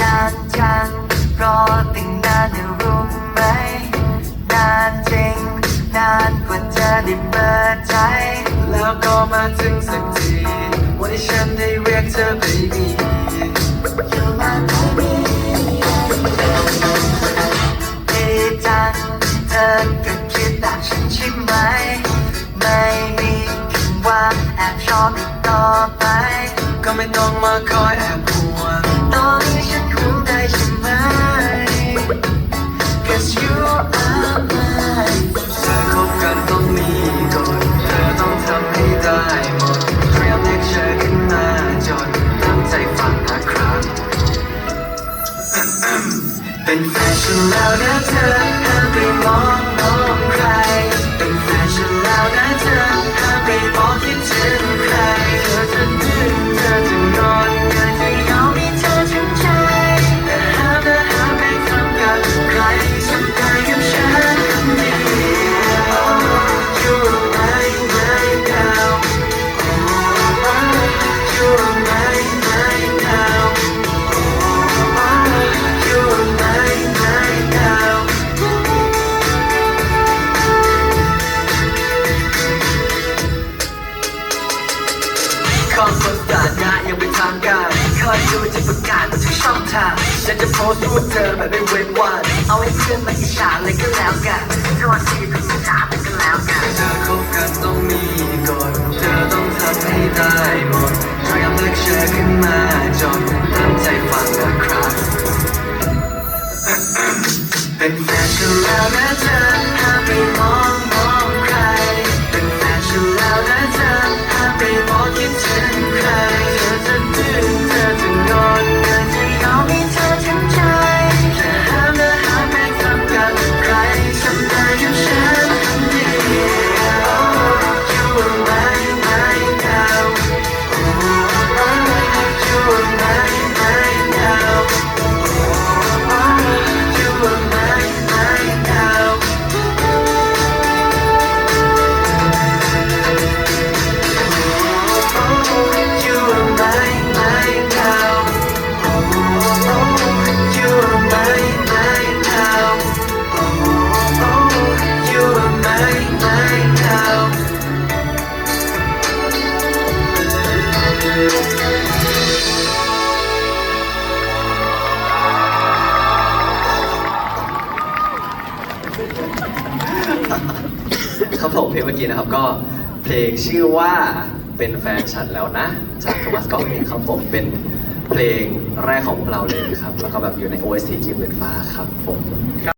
นานจังรอตั้งนานจะรู้ไหม นานจริง นานกว่าจะได้เปิดใจ แล้วก็มาถึงสักทีวันที่ฉันได้เรียกเธอ baby You my baby ดีจังเธอก็คิดแบบฉันใช่ไหม ไม่มีคำว่าแอบชอบ ต่อไป ก็ไม่ต้องมาคอยแอบห่วงตอนนี้ฉันคงได้ใช่ไหม Cause you are mine เธอคบกันต้องมีกฎเธอต้องทำให้ได้หมดเตรียมเล็กเชอร์ขึ้นมาจนตั้งใจฟังนะครับ เป็นแฟนฉันแล้วนะเธอห้ามไปมองมองใคร ขอประกาศงานยังเป็นทางการคอยดูจะประกาศมาทุกช่องทางฉันจะโพสต์รูปเธอแบบไม่เว้นวันเอาให้เพื่อนมาอิจฉาเลยก็แล้วกันโทษทีเพิ่งอิจฉาไปก็แล้วกันเธอคบกันต้องมีกฎเธอต้องทำให้ได้หมดเตรียมเลือกเชื่อขึ้นมาจนตั้งใจฟังนะครับ เป็นแฟนฉันแล้วนะเธอห้ามไปมองมอง ครับผมเพลงเมื่อกี้นะครับก็เพลงชื่อว่าเป็นแฟนฉันแล้วนะ จากโทมัสก็เองครับผมเป็นเพลงแรกของพวกเราเลยครับ แล้วก็แบบอยู่ใน OST จีบเบืนฟ้าครับผม